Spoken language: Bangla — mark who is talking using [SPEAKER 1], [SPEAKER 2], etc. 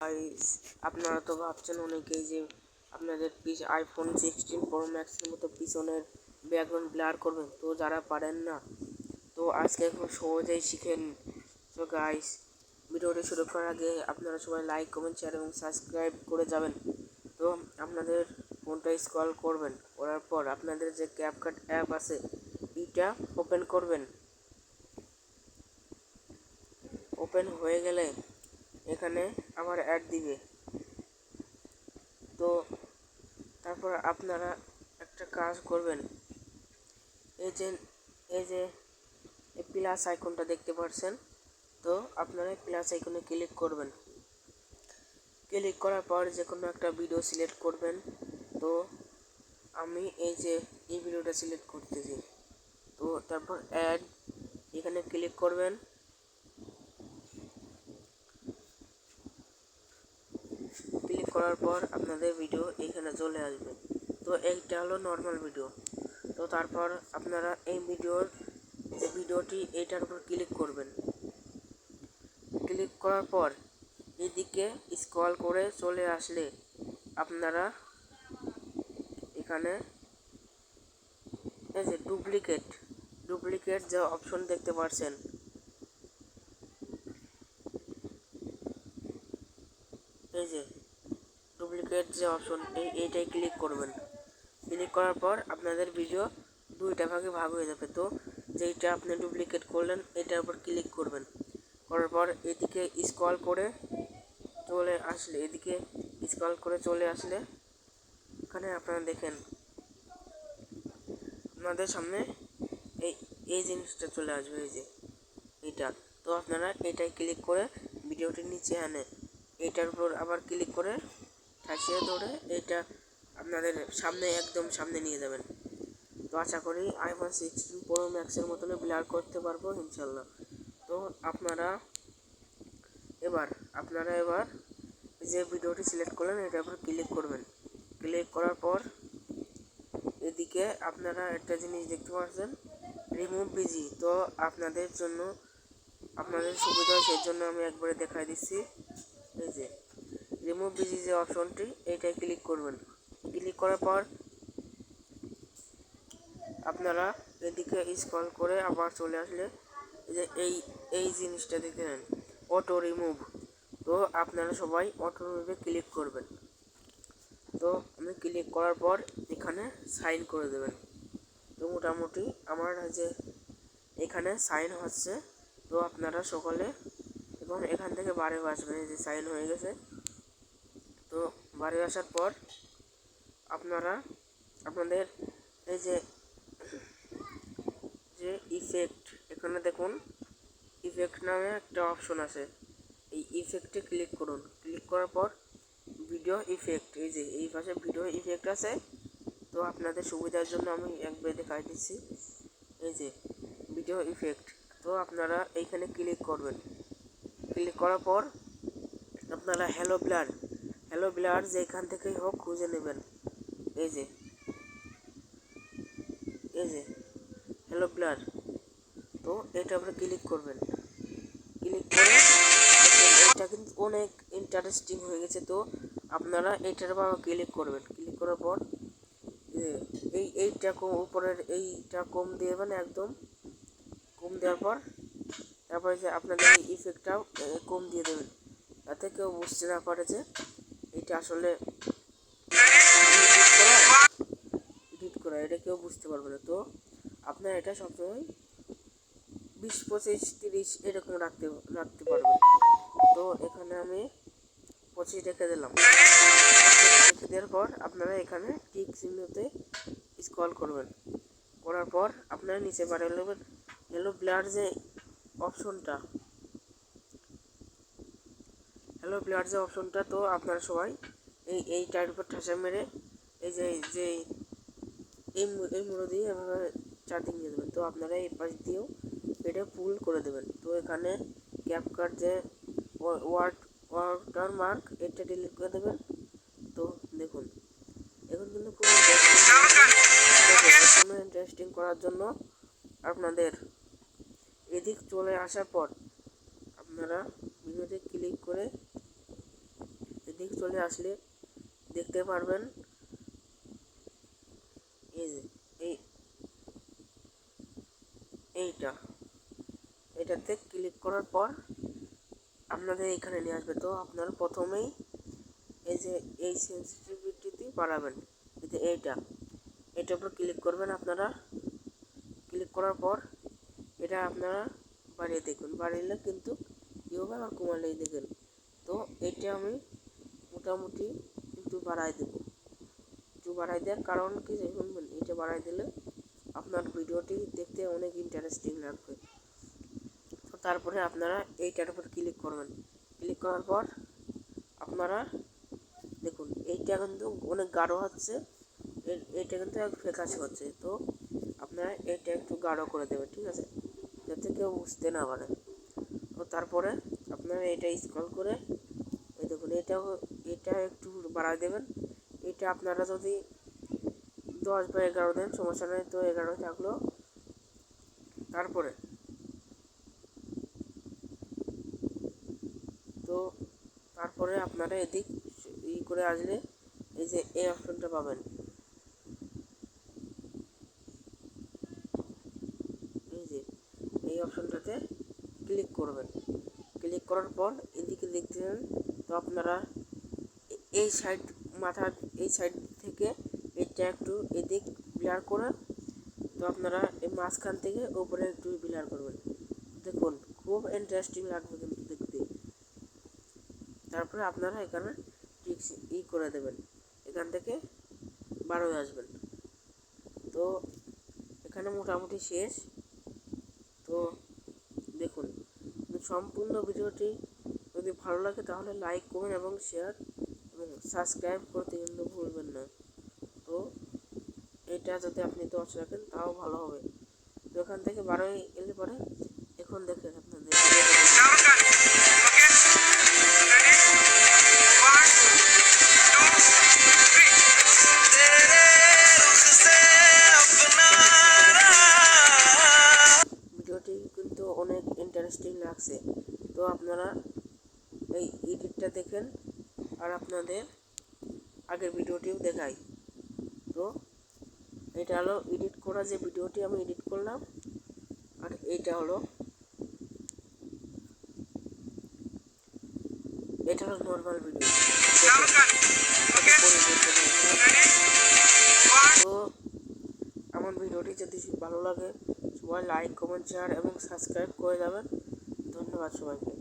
[SPEAKER 1] গাইস আপনারা তো ভাবছেন অনেকেই যে আপনাদের পিস আইফোন সিক্সটিন প্রো ম্যাক্সের মতো পিছনের ব্যাকগ্রাউন্ড ব্লার করবেন। তো যারা পারেন না, তো আজকে খুব সহজেই শিখেন তো গাইস ভিডিওটি শুরু করার আগে আপনারা সবাই লাইক কমেন্ট শেয়ার এবং সাবস্ক্রাইব করে যাবেন। তো আপনাদের ফোনটা স্ক্রল করবেন, করার পর আপনাদের যে ক্যাপকাট অ্যাপ আছে এইটা ওপেন করবেন। ওপেন হয়ে গেলে এখানে আবার অ্যাড দিবে। তো তারপর আপনারা একটা কাজ করবেন। এই যে এই যে প্লাস আইকনটা দেখতে পাচ্ছেন তো আপনারা প্লাস আইকনে ক্লিক করবেন। ক্লিক করার পর যে কোনো একটা ভিডিও সিলেক্ট করবেন। তো আমি এই যে, এই ভিডিওটা সিলেক্ট করতেছি। তো তারপর অ্যাড এখানে ক্লিক করবেন ক্লিক করার পর আপনাদের ভিডিও এখানে চলে আসবে। তো এইটা হলো নর্মাল ভিডিও তো তারপর আপনারা এই ভিডিওর যে ভিডিওটি এইটার উপর ক্লিক করবেন। ক্লিক করার পর এদিকে স্ক্রল করে চলে আসলে আপনারা এখানে এই যে ডুপ্লিকেট ডুপ্লিকেট যে অপশন দেখতে পাচ্ছেন এই যে ডুপ্লিকেট যে অপশন এই, এইটাই ক্লিক করবেন। ক্লিক করার পর আপনাদের ভিডিও দুইটা ভাগে ভাগ হয়ে যাবে। তো যেইটা আপনি ডুপ্লিকেট করলেন, এটার উপর ক্লিক করবেন। করার পর এদিকে স্ক্রল করে চলে আসলে, এদিকে স্ক্রল করে চলে আসলে, এখানে আপনারা দেখেন, আপনাদের সামনে এই এই জিনিসটা চলে আসবে, এই যে এটা তো আপনারা এটাই ক্লিক করে ভিডিওটি নিচে আনে। এটার উপর আবার ক্লিক করে ঠাসিয়ে ধরে এটা আপনাদের সামনে, একদম সামনে নিয়ে যাবেন। তো আশা করি আইফোন সিক্সটিন প্রো ম্যাক্সের মতন ব্লার করতে পারব ইনশাল্লাহ তো আপনারা এবার আপনারা এবার যে ভিডিওটি সিলেক্ট করলেন, এটার উপর ক্লিক করবেন। ক্লিক করার পর এদিকে আপনারা একটা জিনিস দেখতে পাচ্ছেন রিমুভ বিজি তো আপনাদের জন্য, আপনাদের সুবিধা সেই জন্য আমি একবারে দেখাই দিচ্ছি। এই যে রিমুভ বিজি যে অপশনটি এইটাই ক্লিক করবেন। ক্লিক করার পর আপনারা এদিকে স্ক্রল করে আবার চলে আসলে যে এই এই জিনিসটা দেখতে নেন অটো রিমুভ তো আপনারা সবাই অটো রিমুভে ক্লিক করবেন। তো আমি ক্লিক করার পর এখানে সাইন করে দেবেন। তো মোটামুটি আমার যে এখানে সাইন হচ্ছে, তো আপনারা সকলে এবং এখান থেকে বারে আসবেন এই যে সাইন হয়ে গেছে। তো বাড়ি আসার পর আপনারা আপনাদের এই যে যে ইফেক্ট এখানে দেখুন ইফেক্ট নামে একটা অপশন আছে। এই ইফেক্টে ক্লিক করুন। ক্লিক করার পর ভিডিও ইফেক্ট এই যে, এই পাশে ভিডিও ইফেক্ট আছে। তো আপনাদের সুবিধার জন্য আমি একবার দেখাই দিচ্ছি। এই যে ভিডিও ইফেক্ট তো আপনারা এইখানে ক্লিক করবেন। ক্লিক করার পর আপনারা হ্যালো ব্লার হ্যালো ব্লার যেখান থেকেই হোক খুঁজে নেবেন। এই যে। এই যে। হ্যালো ব্লার তো এটা আপনি ক্লিক করবেন। ক্লিক করে এটা কিন্তু অনেক ইন্টারেস্টিং হয়ে গেছে। তো আপনারা এটার উপর ক্লিক করবেন। ক্লিক করার পর এই এইটা কম উপরের এইটা কম দিয়ে মানে একদম কম দেওয়ার পর তারপরে যে আপনাদের এই ইফেক্টটাও কম দিয়ে দেবেন। যাতে কেউ বুঝতে না পারে যে এটা আসলে এডিট করা, এটা কেউ বুঝতে পারবে না। তো আপনার এটা সবসময় বিশ, পঁচিশ, তিরিশ এরকম রাখতে রাখতে পারবেন। তো এখানে আমি পঁচিশ রেখে দিলাম। রেখে দেওয়ার পর আপনারা এখানে টিক চিহ্নতে স্ক্রল করবেন। করার পর আপনারা নিচে বাড়ে নেবেন। ব্লার যে অপশনটা হ্যালো যে অপশনটা, তো আপনারা সবাই এই এই টাইর উপর ঠাসা মেরে এই যে যে, এই এই মুড়ো দিয়ে এভাবে চারদিক নিয়ে দেবেন। তো আপনারা এই পাশ দিয়েও এটা পুল করে দেবেন। তো এখানে ক্যাপকাট যে ওয়ার্ড ওয়াটার মার্ক এটা ডিলিট করে দেবেন। তো দেখুন, এখন কিন্তু খুব ইন্টারেস্টিং করার জন্য আপনাদের এদিক চলে আসার পর আপনারা ভিডিওতে ক্লিক করে চলে আসলে দেখতে পারবেন। এই যে, এই, এইটা, এটাতে ক্লিক করার পর আপনাদের এখানে নিয়ে আসবে। তো আপনারা প্রথমেই এই যে, এই সেন্সিটিভিটি বাড়াবেন। এই যে এইটা, এটার উপর ক্লিক করবেন আপনারা। ক্লিক করার পর এটা আপনারা বাড়িয়ে দেখুন। বাড়িলে কিন্তু কী হবে আর কমালেই দেখেন। তো এটা আমি মোটামুটি একটু বাড়াই দেবো। একটু বাড়াই দেওয়ার কারণ কি শুনবেন এটা বাড়াই দিলে আপনার ভিডিওটি দেখতে অনেক ইন্টারেস্টিং লাগবে। তো তারপরে আপনারা এইটার উপর ক্লিক করবেন। ক্লিক করার পর আপনারা দেখুন, এইটা কিন্তু অনেক গাঢ় হচ্ছে এইটা কিন্তু এক ফেকাশে হচ্ছে। তো আপনারা এইটা একটু গাঢ় করে দেবেন, ঠিক আছে? যাতে কেউ বুঝতে না পারে। তো তারপরে আপনারা এটা স্ক্রল করে দেখুন এটাও, এটা একটু বাড়ায় দেবেন। এটা আপনারা যদি দশ বা এগারো দেন, সমস্যা নেই, তো এগারো থাকল। তারপরে? তো তারপরে আপনারা এদিক ই করে আসলে এই যে এই অপশনটা পাবেন। এই যে, এই অপশনটাতে ক্লিক করবেন। ক্লিক করার পর এদিকে দেখতেছেন তো আপনারা এই সাইড মাথার, এই সাইড থেকে এটা একটু এদিক ব্লার করে, তো আপনারা এই মাঝখান থেকে ওপরে একটু ব্লার করবেন। দেখুন, খুব ইন্টারেস্টিং লাগবে কিন্তু দেখতে। তারপরে আপনারা এখানে টিক্স ই করে দেবেন। এখান থেকে বার আসবেন। তো এখানে মোটামুটি শেষ। তো দেখুন, সম্পূর্ণ ভিডিওটি যদি ভালো লাগে তাহলে লাইক করুন এবং শেয়ার এবং সাবস্ক্রাইব করতে কিন্তু ভুলবেন না। তো এটা যদি আপনি দশ রাখেন, তাও ভালো হবে। তো এখান থেকে বারোই এলে পরে এখন দেখেন আপনাদের। আর আপনাদের আগের ভিডিওটিও দেখাই। তো এটা হলো এডিট করা যে ভিডিওটি আমি এডিট করলাম, আর এইটা হলো এটা হলো নর্মাল ভিডিও. তো আমার ভিডিওটি যদি ভালো লাগে, সবাই লাইক কমেন্ট শেয়ার এবং সাবস্ক্রাইব করে যাবেন। ধন্যবাদ সবাইকে।